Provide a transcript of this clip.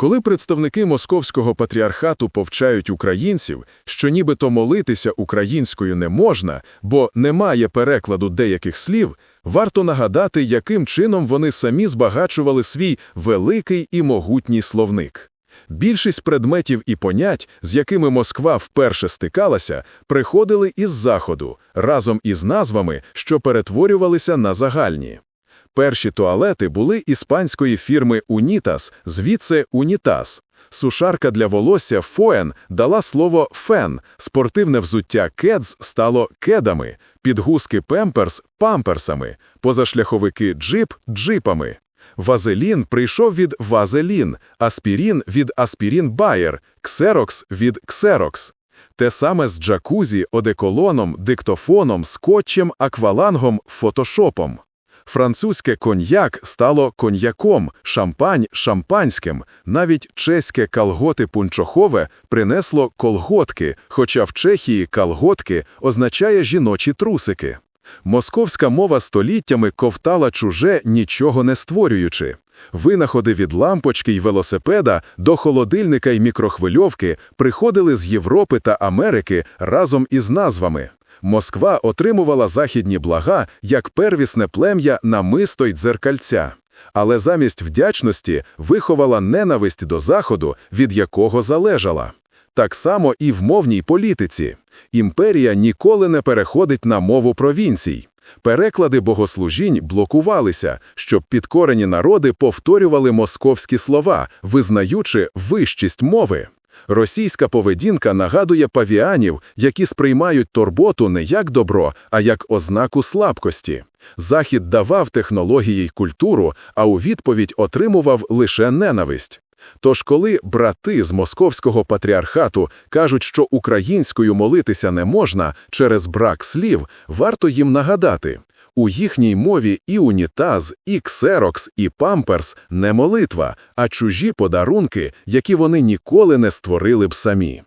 Коли представники московського патріархату повчають українців, що нібито молитися українською не можна, бо немає перекладу деяких слів, варто нагадати, яким чином вони самі збагачували свій великий і могутній словник. Більшість предметів і понять, з якими Москва вперше стикалася, приходили із Заходу, разом із назвами, що перетворювалися на загальні. Перші туалети були іспанської фірми «Унітас», звідси «Унітаз». Сушарка для волосся «Фоен» дала слово «фен», спортивне взуття «кедз» стало «кедами», підгузки «пемперс» – «памперсами», позашляховики «джип» – «джипами. Вазелін прийшов від вазелін, аспірін від аспірін Байер, ксерокс від ксерокс. Те саме з джакузі, одеколоном, диктофоном, скотчем, аквалангом, фотошопом. Французьке коньяк стало коньяком, шампань – шампанським. Навіть чеське калготи пунчохове принесло колготки, хоча в Чехії калготки означає жіночі трусики. Московська мова століттями ковтала чуже, нічого не створюючи. Винаходи від лампочки й велосипеда до холодильника й мікрохвильовки приходили з Європи та Америки разом із назвами. Москва отримувала західні блага як первісне плем'я намисто й дзеркальця. Але замість вдячності виховала ненависть до Заходу, від якого залежала. Так само і в мовній політиці. Імперія ніколи не переходить на мову провінцій. Переклади богослужінь блокувалися, щоб підкорені народи повторювали московські слова, визнаючи вищість мови. Російська поведінка нагадує павіанів, які сприймають турботу не як добро, а як ознаку слабкості. Захід давав технології й культуру, а у відповідь отримував лише ненависть. Тож, коли брати з московського патріархату кажуть, що українською молитися не можна через брак слів, варто їм нагадати. У їхній мові і унітаз, і ксерокс, і памперс не молитва, а чужі подарунки, які вони ніколи не створили б самі.